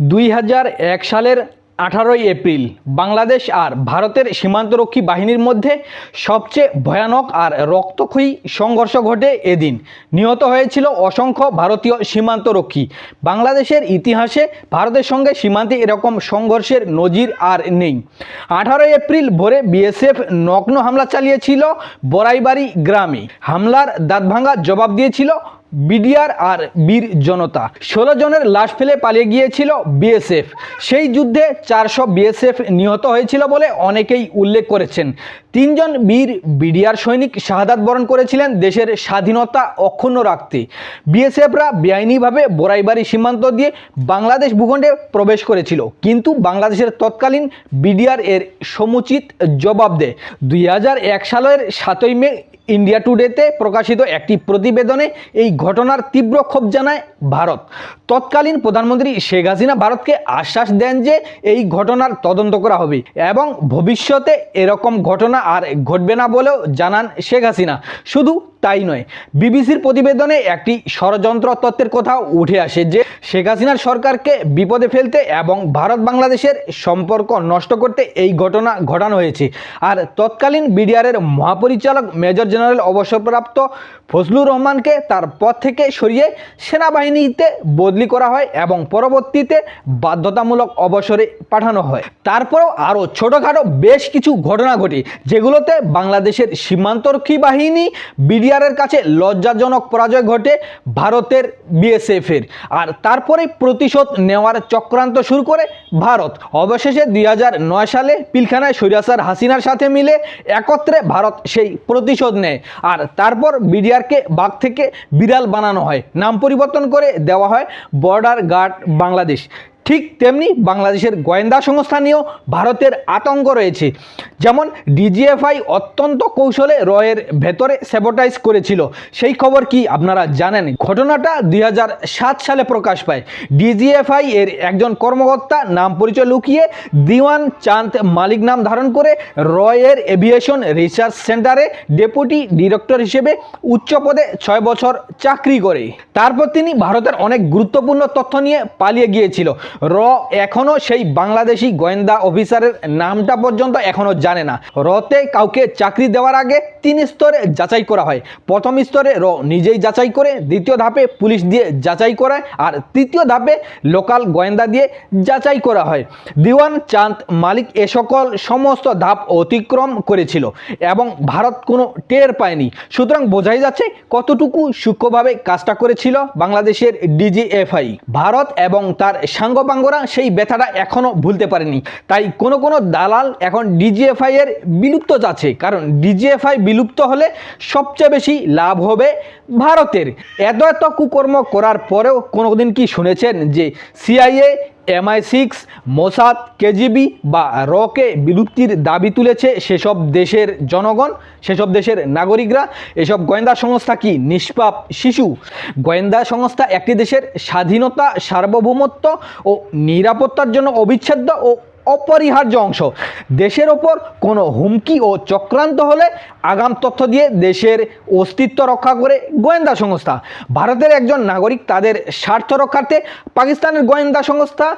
দুই হাজার এক সালের আঠারোই এপ্রিল, বাংলাদেশ আর ভারতের সীমান্তরক্ষী বাহিনীর মধ্যে সবচেয়ে ভয়ানক আর রক্তক্ষয়ী সংঘর্ষ ঘটে এদিন। নিহত হয়েছিল অসংখ্য ভারতীয় সীমান্তরক্ষী। বাংলাদেশের ইতিহাসে ভারতের সঙ্গে সীমান্তে এরকম সংঘর্ষের নজির আর নেই। আঠারোই এপ্রিল ভোরে বিএসএফ নগ্ন হামলা চালিয়েছিল বরাইবাড়ি গ্রামে। হামলার দাঁতভাঙ্গা জবাব দিয়েছিল বিডিআর আর বীর জনতা। ষোলো জনের লাশ ফেলে পালিয়ে গিয়েছিল বিএসএফ। সেই যুদ্ধে চারশো বিএসএফ নিহত হয়েছিল বলে অনেকেই উল্লেখ করেছেন। তিনজন বীর বিডিআর সৈনিক শাহাদাত বরণ করেছিলেন দেশের স্বাধীনতা অক্ষুণ্ণ রাখতে। বিএসএফরা বেআইনিভাবে বোরাইবাড়ি সীমান্ত দিয়ে বাংলাদেশ ভূখণ্ডে প্রবেশ করেছিল। কিন্তু বাংলাদেশের তৎকালীন বিডিআর এর সমুচিত জবাব দেয়। দুই হাজার এক সালের সাতই মে ইন্ডিয়া টুডেতে প্রকাশিত একটি প্রতিবেদনে এই ঘটনার তীব্র ক্ষোভ জানায় ভারত। তৎকালীন প্রধানমন্ত্রী শেখ হাসিনা ভারতকে আশ্বাস দেন যে এই ঘটনার তদন্ত করা হবে এবং ভবিষ্যতে এরকম ঘটনা আর ঘটবে না বলেও জানান শেখ হাসিনা। শুধু তাই নয়, বিবিসির প্রতিবেদনে একটি ষড়যন্ত্র তত্ত্বের কথাও উঠে আসে যে শেখ হাসিনার সরকারকে বিপদে ফেলতে এবং ভারত বাংলাদেশের সম্পর্ক নষ্ট করতে এই ঘটনা ঘটানো হয়েছে। আর তৎকালীন বিডিআরের মহাপরিচালক মেজর জেনারেল অবসরপ্রাপ্ত ফজলুর রহমানকে তার পদ থেকে সরিয়ে সেনাবাহিনীতে বদলি করা হয় এবং পরবর্তীতে বাধ্যতামূলক অবসরে পাঠানো হয়। তারপরেও আরও ছোটোখাটো বেশ কিছু ঘটনা ঘটে, যেগুলোতে বাংলাদেশের সীমান্তরক্ষী বাহিনী বিডিআরের কাছে লজ্জাজনক পরাজয় ঘটে ভারতের বিএসএফের। আর তারপরে প্রতিশোধ নেওয়ার চক্রান্ত শুরু করে ভারত। অবশেষে দুই হাজার নয় সালে পিলখানায় সৈরাসার হাসিনার সাথে মিলে একত্রে ভারত সেই প্রতিশোধ নেয়। আর তারপর বিডিআরকে বাঘ থেকে বিড়াল বানানো হয়। নাম পরিবর্তন করে দেওয়া হয় বর্ডার গার্ড বাংলাদেশ। ঠিক তেমনি বাংলাদেশের গোয়েন্দা সংস্থা নিয়েও ভারতের আতঙ্ক রয়েছে। যেমন ডিজিএফআই অত্যন্ত কৌশলে রয়ের ভেতরে স্যাবোটাইজ করেছিল। সেই খবর কি আপনারা জানেন? ঘটনাটা দুই হাজার সাত সালে প্রকাশ পায়। ডিজিএফআই এর একজন কর্মকর্তা নাম পরিচয় লুকিয়ে দিওয়ান চাঁদ মালিক নাম ধারণ করে রয়ের এভিয়েশন রিসার্চ সেন্টারে ডেপুটি ডিরেক্টর হিসেবে উচ্চ পদে ছয় বছর চাকরি করে। তারপর তিনি ভারতের অনেক গুরুত্বপূর্ণ তথ্য নিয়ে পালিয়ে গিয়েছিল। র এখনও সেই বাংলাদেশি গোয়েন্দা অফিসারের নামটা পর্যন্ত এখনও জানে না। রতে কাউকে চাকরি দেওয়ার আগে তিন স্তরে যাচাই করা হয়। প্রথম স্তরে র নিজেই যাচাই করে, দ্বিতীয় ধাপে পুলিশ দিয়ে যাচাই করায় আর তৃতীয় ধাপে লোকাল গোয়েন্দা দিয়ে যাচাই করা হয়। দিওয়ান চাঁদ মালিক এ সকল সমস্ত ধাপ অতিক্রম করেছিল এবং ভারত কোনো টের পায়নি। সুতরাং বোঝাই যাচ্ছে কতটুকু সূক্ষ্মভাবে কাজটা করেছিল বাংলাদেশের ডিজিএফআই। ভারত এবং তার সাঙ্গপাঙ্গরা সেই ব্যথাটা এখনও ভুলতে পারেনি। তাই কোনো কোনো দালাল এখন ডিজিএফআই এর বিলুপ্ত যাচ্ছে। কারণ ডিজিএফআই বিলুপ্ত হলে সবচেয়ে বেশি লাভ হবে ভারতের। এত এত কুকর্ম করার পরেও কোনোদিন কি শুনেছেন যে CIA MI six, Mossad, KGB বা রকে বিলুপ্তির দাবি তুলেছে সেসব দেশের জনগণ, সেসব দেশের নাগরিকরা। এসব গোয়েন্দা সংস্থা কি নিষ্পাপ শিশু? গোয়েন্দা সংস্থা একটি দেশের স্বাধীনতা, সার্বভৌমত্ব ও নিরাপত্তার জন্য অবিচ্ছেদ্য ও অপরিহার্য অংশ। দেশের ওপর কোনো হুমকি ও চক্রান্ত হলে আগাম তথ্য দিয়ে দেশের অস্তিত্ব রক্ষা করে গোয়েন্দা সংস্থা। ভারতের একজন নাগরিক তাদের স্বার্থ রক্ষার্থে পাকিস্তানের গোয়েন্দা সংস্থা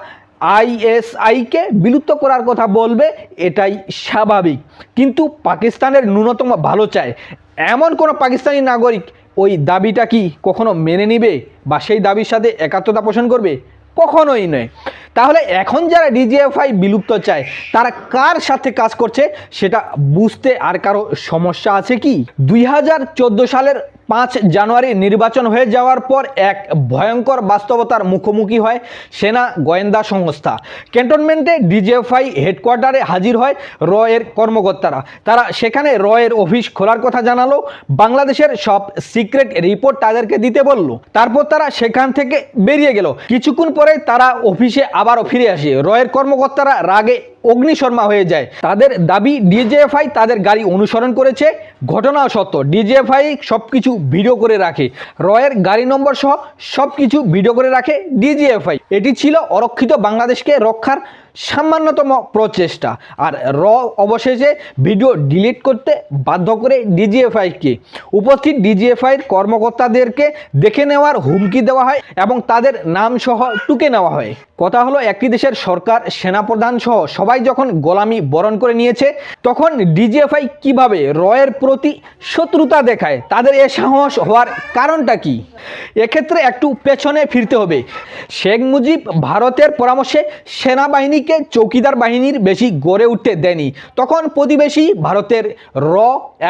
আইএসআইকে বিলুপ্ত করার কথা বলবে এটাই স্বাভাবিক। কিন্তু পাকিস্তানের ন্যূনতম ভালো চায় এমন কোনো পাকিস্তানি নাগরিক ওই দাবিটা কি কখনো মেনে নিবে বা সেই দাবির সাথে একাত্মতা পোষণ করবে? কখনোই নয়। তাহলে এখন যারা ডিজিএফআই বিলুপ্ত চায়, তারা কার সাথে কাজ করছে সেটা বুঝতে আর কারও সমস্যা আছে কি? দুই হাজার চোদ্দ সালের পাঁচ জানুয়ারি নির্বাচন হয়ে যাওয়ার পর এক ভয়ঙ্কর বাস্তবতার মুখোমুখি হয় সেনা গোয়েন্দা সংস্থা। ক্যান্টনমেন্টে ডিজিএফআই হেডকোয়ার্টারে হাজির হয় র এর কর্মকর্তারা। তারা সেখানে র এর অফিস খোলার কথা জানালো। বাংলাদেশের সব সিক্রেট রিপোর্ট তাদেরকে দিতে বলল। তারপর তারা সেখান থেকে বেরিয়ে গেল। কিছুক্ষণ পরে তারা অফিসে আবারও ফিরে আসে। রয়ের কর্মকর্তারা রাগে অগ্নিশর্মা হয়ে যায়। তাদের দাবি ডিজিএফআই তাদের গাড়ি অনুসরণ করেছে। ঘটনা সত্য, ডিজিএফআই সব কিছু ভিডিও করে রাখে। রয়ের গাড়ি নম্বর সহ সব কিছু ভিডিও করে রাখে ডিজিএফআই। এটি ছিল অরক্ষিত বাংলাদেশকে রক্ষার সামান্যতম প্রচেষ্টা। আর র অবশেষে ভিডিও ডিলিট করতে বাধ্য করে ডিজিএফআইকে। উপস্থিত ডিজিএফআইয়ের কর্মকর্তাদেরকে দেখে নেওয়ার হুমকি দেওয়া হয় এবং তাদের নাম সহ টুকে নেওয়া হয়। কথা হলো, একটি দেশের সরকার, সেনাপ্রধান সহ সবাই যখন গোলামি বরণ করে নিয়েছে, তখন ডিজিএফআই কীভাবে রয়ের প্রতি শত্রুতা দেখায়, তাদের এ সাহস হওয়ার কারণটা কি? এক্ষেত্রে একটু পেছনে ফিরতে হবে। শেখ মুজিব ভারতের পরামর্শে সেনাবাহিনীকে চৌকিদার বাহিনীর বেশি গড়ে উঠতে দেয়নি। তখন প্রতিবেশী ভারতের র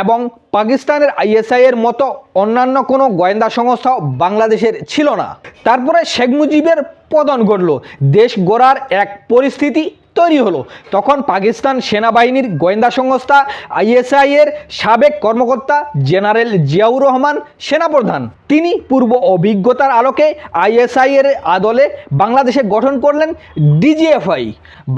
এবং পাকিস্তানের আইএসআই এর মতো অন্যান্য কোনো গোয়েন্দা সংস্থাও বাংলাদেশের ছিল না। তারপরে শেখ মুজিবের পতন ঘটল। দেশ গড়ার এক পরিস্থিতি তৈরি হলো। তখন পাকিস্তান সেনাবাহিনীর গোয়েন্দা সংস্থা আইএসআই এর সাবেক কর্মকর্তা জেনারেল জিয়াউর রহমান সেনাপ্রধান। তিনি পূর্ব অভিজ্ঞতার আলোকে আইএসআই এর আদলে বাংলাদেশে গঠন করলেন ডিজিএফআই।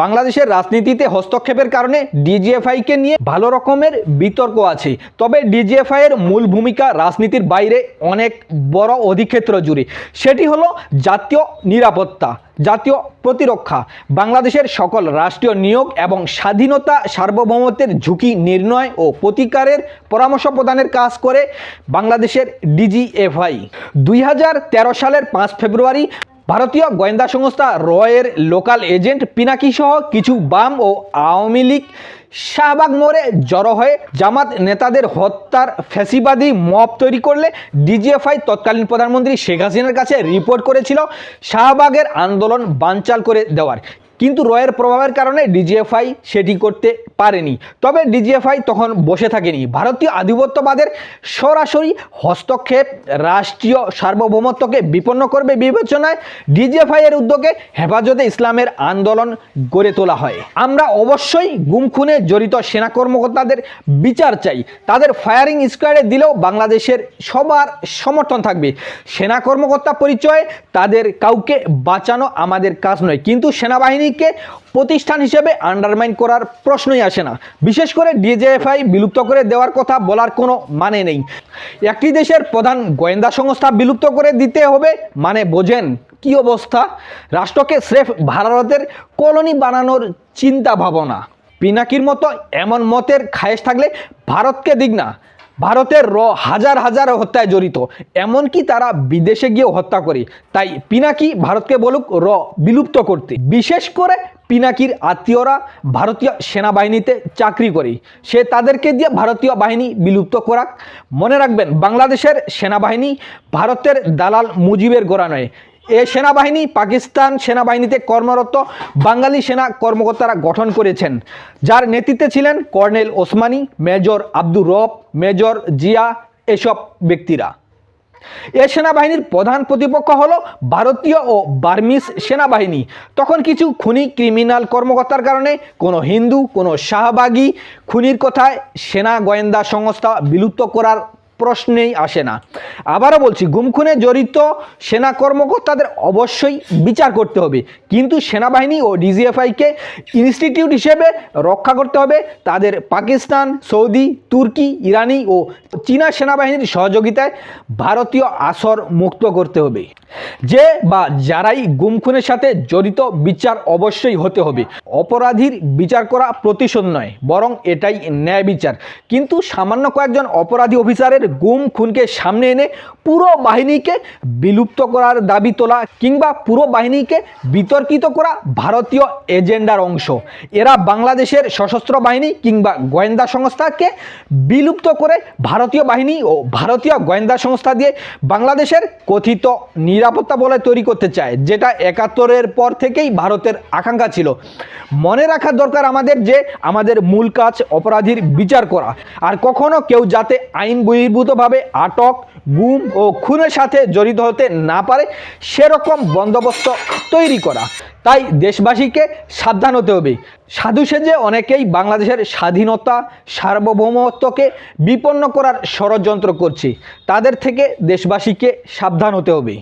বাংলাদেশের রাজনীতিতে হস্তক্ষেপের কারণে ডিজিএফআইকে নিয়ে ভালো রকমের বিতর্ক আছে। তবে ডিজিএফআই এর মূল ভূমিকা রাজনীতির বাইরে অনেক বড় অধিক্ষেত্র জুড়ে। সেটি হলো জাতীয় নিরাপত্তা, জাতীয় প্রতিরক্ষা, বাংলাদেশের সকল রাষ্ট্রীয় নিয়োগ এবং স্বাধীনতা সার্বভৌমত্বের ঝুঁকি নির্ণয় ও প্রতিকারের পরামর্শ প্রদানের কাজ করে বাংলাদেশের ডিজিএফআই। দুই হাজার তেরো সালের পাঁচ ফেব্রুয়ারি ভারতীয় গোয়েন্দা সংস্থা রয়ের লোকাল এজেন্ট পিনাকি সহ কিছু বাম ও আওয়ামী লীগ শাহবাগ মোড়ে জড়ো হয়ে জামাত নেতাদের হত্যার ফ্যাসিবাদী মব তৈরি করলে ডিজিএফআই তৎকালীন প্রধানমন্ত্রী শেখ হাসিনার কাছে রিপোর্ট করেছিল শাহবাগের আন্দোলন বানচাল করে দেওয়ার। কিন্তু রয়ের প্রভাবের কারণে ডিজিএফআই সেটি করতে পারেনি। তবে ডিজিএফআই তখন বসে থাকেনি। ভারতীয় আধিপত্যবাদের সরাসরি হস্তক্ষেপ রাষ্ট্রীয় সার্বভৌমত্বকে বিপন্ন করবে বিবেচনায় ডিজিএফআই এর উদ্যোগে হেফাজতে ইসলামের আন্দোলন গড়ে তোলা হয়। আমরা অবশ্যই গুম খুনে জড়িত সেনা কর্মকর্তাদের বিচার চাই। তাদের ফায়ারিং স্কোয়াডে দিলেও বাংলাদেশের সবার সমর্থন থাকবে। সেনা কর্মকর্তা পরিচয়ে তাদের কাউকে বাঁচানো আমাদের কাজ নয়। কিন্তু সেনাবাহিনীকে প্রতিষ্ঠান হিসেবে আন্ডারমাইন করার প্রশ্নই আসে না। বিশেষ করে ডিজেএফআই বিলুপ্ত করে দেওয়ার কথা বলার কোনো মানে নেই। একটি দেশের প্রধান গোয়েন্দা সংস্থা বিলুপ্ত করে দিতে হবে মানে বোঝেন কি অবস্থা? রাষ্ট্রকে স্রেফ ভারতের কলোনি বানানোর চিন্তা ভাবনা। পিনাকির মতো এমন মতের খায়েশ থাকলে ভারতকে দিক না। ভারতের র হাজার হাজার হত্যায় জড়িত। এমনকি তারা বিদেশে গিয়েও হত্যা করে। তাই পিনাকি ভারতকে বলুক র বিলুপ্ত করতে। বিশেষ করে পিনাকির আত্মীয়রা ভারতীয় সেনাবাহিনীতে চাকরি করে। সে তাদেরকে দিয়ে ভারতীয় বাহিনী বিলুপ্ত করাক। মনে রাখবেন, বাংলাদেশের সেনাবাহিনী ভারতের দালাল মুজিবের গোড়া নয়। এ সেনাবাহিনী পাকিস্তান সেনাবাহিনীতে কর্মরত বাঙালি সেনা কর্মকর্তারা গঠন করেছেন। যার নেতৃত্বে ছিলেন কর্নেল ওসমানী, মেজর আব্দুর রব, মেজর জিয়া এসব ব্যক্তিরা। এ সেনাবাহিনীর প্রধান প্রতিপক্ষ হল ভারতীয় ও বার্মিস সেনাবাহিনী। তখন কিছু খুনি ক্রিমিনাল কর্মকর্তার কারণে কোনো হিন্দু, কোনো শাহবাগী খুনির কথায় সেনা গোয়েন্দা সংস্থা বিলুপ্ত করার প্রশ্নেই আসে না। আবারও বলছি, গুমখুনে জড়িত সেনা কর্মকর্তাদের অবশ্যই বিচার করতে হবে। কিন্তু সেনাবাহিনী ও ডিজিএফআইকে ইনস্টিটিউট হিসেবে রক্ষা করতে হবে। তাদের পাকিস্তান, সৌদি, তুর্কি, ইরানি ও চীনা সেনাবাহিনীর সহযোগিতায় ভারতীয় আসর মুক্ত করতে হবে। যে বা যারাই গুমখুনের সাথে জড়িত বিচার অবশ্যই হতে হবে। অপরাধীর বিচার করা প্রতিশোধ নয়, বরং এটাই ন্যায় বিচার। কিন্তু সামান্য কয়েকজন অপরাধী অফিসারের গুম, খুনকে সামনে এনে পুরো বাহিনীকে বিলুপ্ত করার দাবি তোলা কিংবা পুরো বাহিনীকে বিতর্কিত করা ভারতীয় এজেন্ডার অংশ। এরা বাংলাদেশের সশস্ত্র বাহিনী কিংবা গোয়েন্দা সংস্থাকে বিলুপ্ত করে ভারতীয় বাহিনী ও ভারতীয় গোয়েন্দা সংস্থা দিয়ে বাংলাদেশের কথিত নিরাপত্তা বলয় তৈরি করতে চায়, যেটা একাত্তরের পর থেকেই ভারতের আকাঙ্ক্ষা ছিল। মনে রাখা দরকার আমাদের যে আমাদের মূল কাজ অপরাধীর বিচার করা, আর কখনো কেউ যাতে আইন বহির্ভূতভাবে আটক, গুম ও খুনের সাথে জড়িত হতে না পারে সেরকম বন্দোবস্ত তৈরি করা। তাই দেশবাসীকে সাবধান হতে হবে। সাধু সেজে অনেকেই বাংলাদেশের স্বাধীনতা, সার্বভৌমত্বকে বিপন্ন করার ষড়যন্ত্র করছে। তাদের থেকে দেশবাসীকে সাবধান হতে হবে।